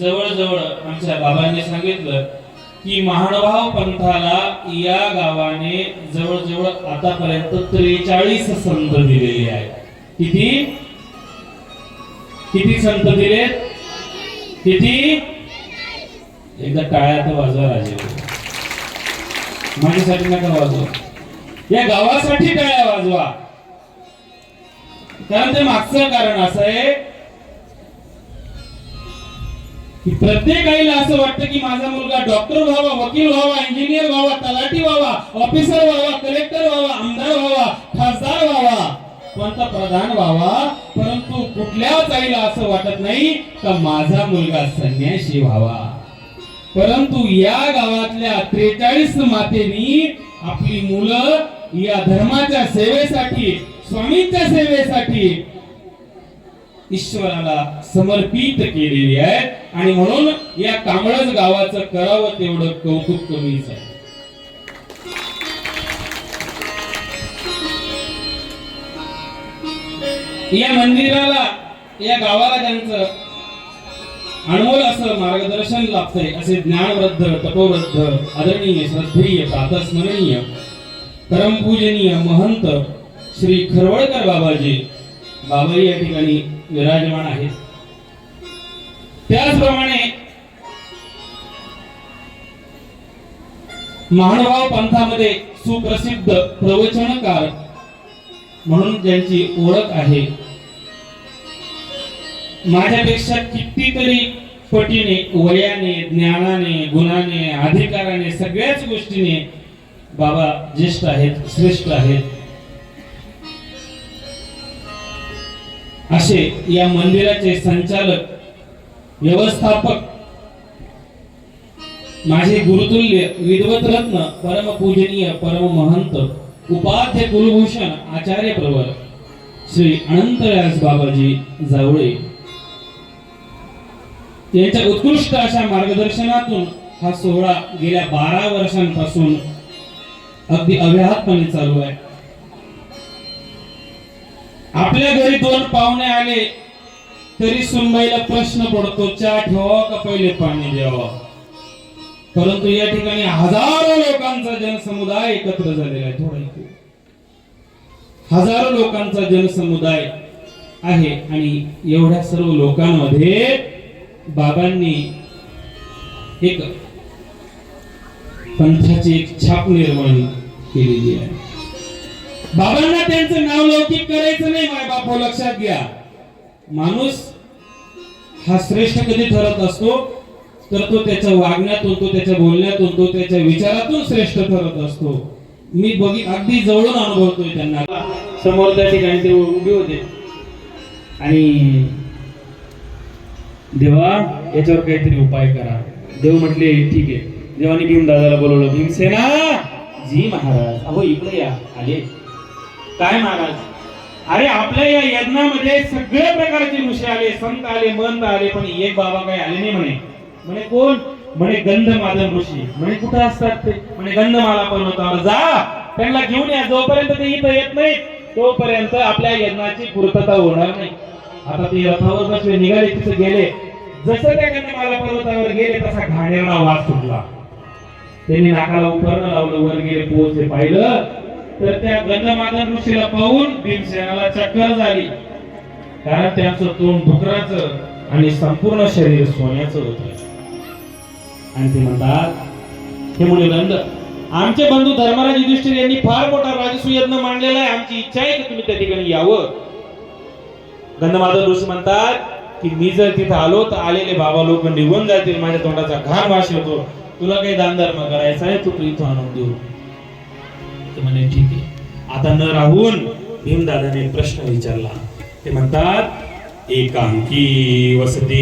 जवळजवळ आमच्या बाबांनी सांगितलं की महानुभाव पंथाला या गावाने जवळजवळ आतापर्यंत त्रेचाळीस संत दिलेले आहेत. किती? किती संत दिलेत? किती? एकदा टाळ्यात वाजवा राजे. माझ्यासाठी नका वाजवा. या गावासाठी टाळ्या वाजवा. कारण ते मागचं कारण असं आहे की प्रत्येक आईला असं वाटतं की माझा मुलगा डॉक्टर व्हावा वकील व्हावा इंजिनियर व्हावा तलाठी व्हावा ऑफिसर व्हावा कलेक्टर व्हावा आमदार व्हावा खासदार व्हावा. पंतप्रधान व्हावा? परंतु कुठल्याच आईला असं वाटत नाही का माझा मुलगा संन्याशी व्हावा? परंतु या गावातल्या त्रेचाळीस मातेनी आपली मुलं या धर्माच्या सेवेसाठी स्वामींच्या सेवेसाठी ईश्वराला समर्पित केलेली आहेत. आणि म्हणून या कांबळज गावाचं करावं तेवढं कौतुक कमीच आहे या मंदिराला या गावाला त्यांचं अनमोल असं मार्गदर्शन लाभतंय असे ज्ञानवृद्ध तपोवृद्ध आदरणीय श्रद्धेय प्रातस्मरणीय परमपूजनीय महंत श्री खरवळकर बाबाजी बाबाजी या ठिकाणी विराजमान आहेत. त्याचप्रमाणे महानुभाव पंथामध्ये सुप्रसिद्ध प्रवचनकार म्हणून ज्यांची ओळख आहे माझ्यापेक्षा कितीतरी पटीने वयाने ज्ञानाने गुणाने अधिकाराने सगळ्याच गोष्टीने बाबा ज्येष्ठ आहेत श्रेष्ठ आहेत. असे या मंदिराचे संचालक व्यवस्थापक. माझे गुरुतुल्य विद्वत रत्न परम पूजनीय परम महंत उपाध्य कुलभूषण आचार्य प्रवर श्री अनंतव्यास बाबाजी जावळे. यांच्या उत्कृष्ट अशा मार्गदर्शनातून हा सोहळा गेल्या बारा वर्षांपासून अगदी अव्याहतपणे चालू आहे. आपल्या घरी दोन पाहुणे आले. तरी सुनबाईला प्रश्न पडतो चहा ठेवा का पहिले पाणी द्यावा? परंतु या ठिकाणी हजारो लोकांचा जनसमुदाय एकत्र झालेला आहे. थोडा इथे. हजारो लोकांचा जनसमुदाय आहे आणि एवढ्या सर्व लोकांमध्ये बाबांनी एक पंथाची एक छाप निर्माण केलेली आहे. बाबांना त्यांचं नाव लौकिक करायचं नाही माय बापो लक्षात घ्या. माणूस हा श्रेष्ठ कधी ठरत असतो? तर तो त्याच्या वागण्यातून तो त्याच्या बोलण्यातून तो त्याच्या विचारातून श्रेष्ठ ठरत असतो. मी बघी अगदी जवळून अनुभवतोय त्यांना. समोर त्या ठिकाणी ते उभे होते. आणि देवा याच्यावर काहीतरी उपाय करा. देव म्हटले ठीक आहे. देवाने भीम दादाला बोलवलं भीमसेना जी महाराज अहो इकडे या आले. काय महाराज? अरे आपल्या या यज्ञामध्ये सगळ्या प्रकारचे ऋषी आले संत आले मंद आले पण एक बाबा काही आले नाही म्हणे. म्हणे कोण? म्हणे गंधमाधव ऋषी म्हणे कुठे असतात ते? म्हणे गंधमाला पर्वतावर जा. त्यांना घेऊन या. जोपर्यंत ते इथं येत नाही तोपर्यंत आपल्या यज्ञाची पूर्तता होणार नाही. आता ते रथावर बसले निघाले तिथे गेले. जसं त्या गंधमाला पर्वतावर गेले तसा घाणेरडा वास सुटला. त्यांनी नाकाला उपरणं लावलं वर गेले पोहोचले पाहिलं. तर त्या गंधमादन ऋषीला पाहून भीमसेनाला चक्कर झाली. कारण त्यांचं तोंड डुकराचं आणि संपूर्ण शरीर सोन्याचं होत. आणि ते म्हणतात हे मुळे नंद आमचे बंधू धर्मराज युधिष्ठिर यांनी फार मोठा राजसूय यज्ञ मांडलेला आहे. आमची इच्छा आहे की तुम्ही त्या ठिकाणी यावं. गंधमाधव ऋषी म्हणतात की मी जर तिथे आलो तर आलेले बाबा लोक निघून जातील. माझ्या तोंडाचा घाण वाश येतो तुला काही दानधर्म करायचा आहे? तू तू इथं आणून देऊ. ते म्हणे ठीक आहे. आता न राहून भीमदादाने प्रश्न विचारला. ते म्हणतात एकांकी वसती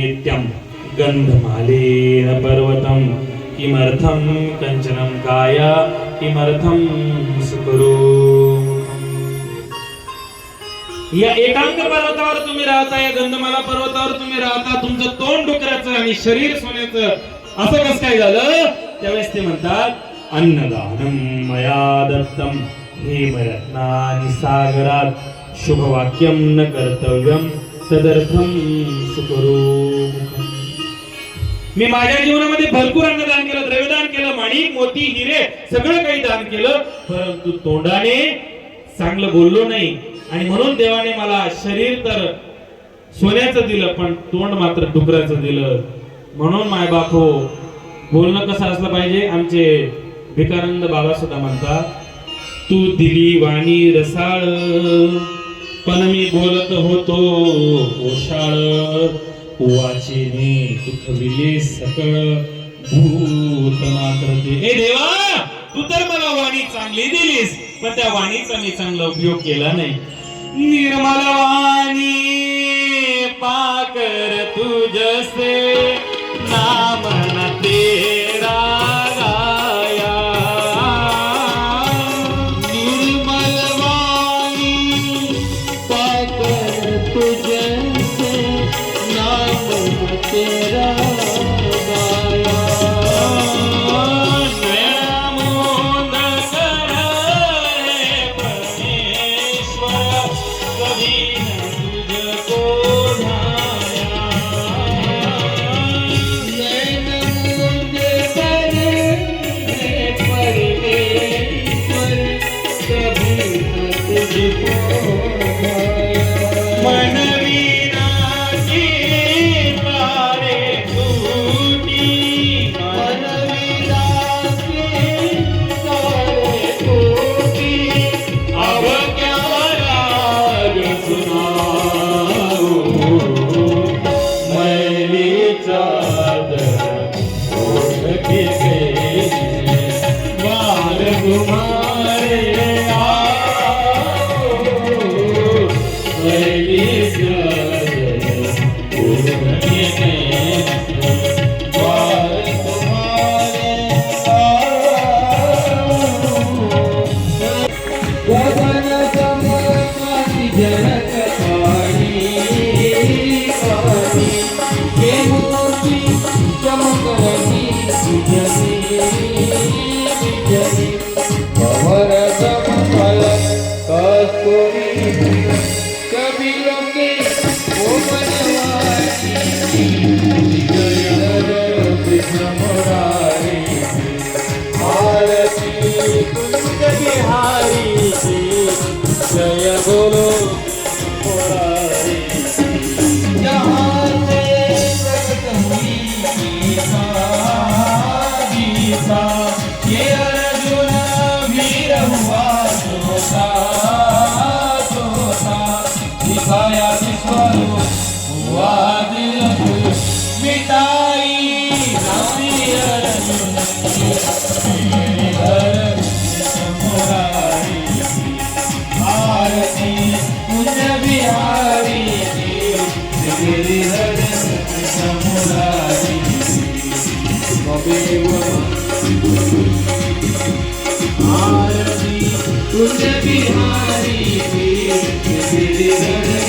नित्यम गंधमालेन पर्वतम किमर्थम कंचनम काय किमर्थम सुकरू या एकांक पर्वतावर तुम्ही राहता या गंधमाला पर्वतावर तुम्ही राहता तुमचं तोंड डुकऱ्याचं आणि शरीर सोन्याचं असं कसं काय झालं? त्यावेळेस ते म्हणतात अन्नदानं मया दत्तं हेमरत्नानि सागरात शुभवाक्यं न कर्तव्यं तदर्थं सुकरू। मी माझ्या जीवनामध्ये भरपूर अन्नदान केलं द्रव्यदान केलं माणिक मोती हिरे सगळं काही दान केलं परंतु तोंडाने चांगलं बोललो नाही. आणि म्हणून देवाने मला शरीर तर सोन्याचं दिलं पण तोंड मात्र डुकराचं दिलं. म्हणून मायबाप हो बोलणं कसं असलं पाहिजे? आमचे भिकानंद बाबा सुद्धा म्हणतात तू दिली वाणी रसाळ पण मी बोलत होतो ओशाळ. वाचेने तुखविले सकळ भूत मात्र ते. ए देवा तू तर मला वाणी चांगली दिलीस पण त्या वाणीचा मी चांगला उपयोग केला नाही. निर्मल वाणी पाकर तुझसे Kumar. city.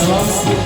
Христос.